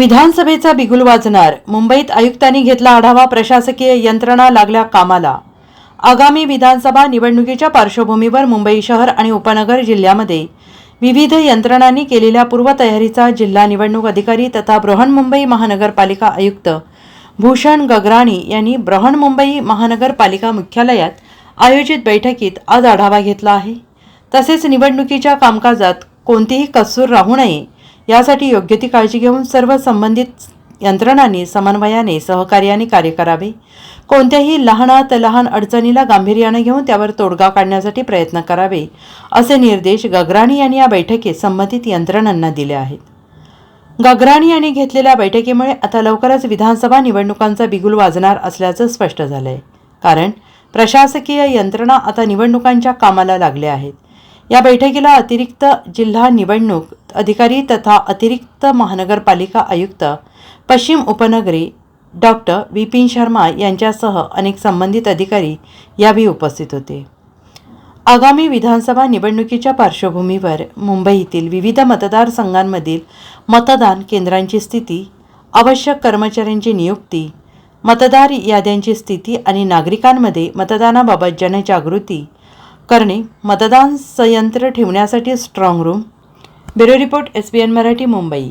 विधानसभेचा बिगुल वाजणार. मुंबईत आयुक्तांनी घेतला आढावा प्रशासकीय यंत्रणा लागल्या कामाला. आगामी विधानसभा निवडणुकीच्या पार्श्वभूमीवर मुंबई शहर आणि उपनगर जिल्ह्यामध्ये विविध यंत्रणांनी केलेल्या पूर्वतयारीचा जिल्हा निवडणूक अधिकारी तथा बृहन्मुंबई महानगरपालिका आयुक्त भूषण गगराणी यांनी बृहन्मुंबई महानगरपालिका मुख्यालयात आयोजित बैठकीत आज आढावा घेतला आहे. तसेच निवडणुकीच्या कामकाजात कोणतीही कसूर राहू नये यासाठी योग्य ती काळजी घेऊन सर्व संबंधित यंत्रणांनी समन्वयाने सहकार्याने कार्य करावे. कोणत्याही लहानात लहान अडचणीला गांभीर्याने घेऊन त्यावर तोडगा काढण्यासाठी प्रयत्न करावे असे निर्देश गगराणी यांनी या बैठकीत संबंधित यंत्रणांना दिले आहेत. गगराणी यांनी घेतलेल्या बैठकीमुळे आता लवकरच विधानसभा निवडणुकांचा बिगुल वाजणार असल्याचं स्पष्ट झालंय. कारण प्रशासकीय यंत्रणा आता निवडणुकांच्या कामाला लागल्या आहेत. या बैठकीला अतिरिक्त जिल्हा निवडणूक अधिकारी तथा अतिरिक्त महानगरपालिका आयुक्त पश्चिम उपनगरी डॉक्टर विपिन शर्मा यांच्यासह अनेक संबंधित अधिकारी यावेळी उपस्थित होते. आगामी विधानसभा निवडणुकीच्या पार्श्वभूमीवर मुंबईतील विविध मतदारसंघांमधील मतदान केंद्रांची स्थिती आवश्यक कर्मचाऱ्यांची नियुक्ती मतदार याद्यांची स्थिती आणि नागरिकांमध्ये मतदानाबाबत जनजागृती करणे मतदान संयंत्र ठेवण्यासाठी strong room bureau report S B N Marathi Mumbai.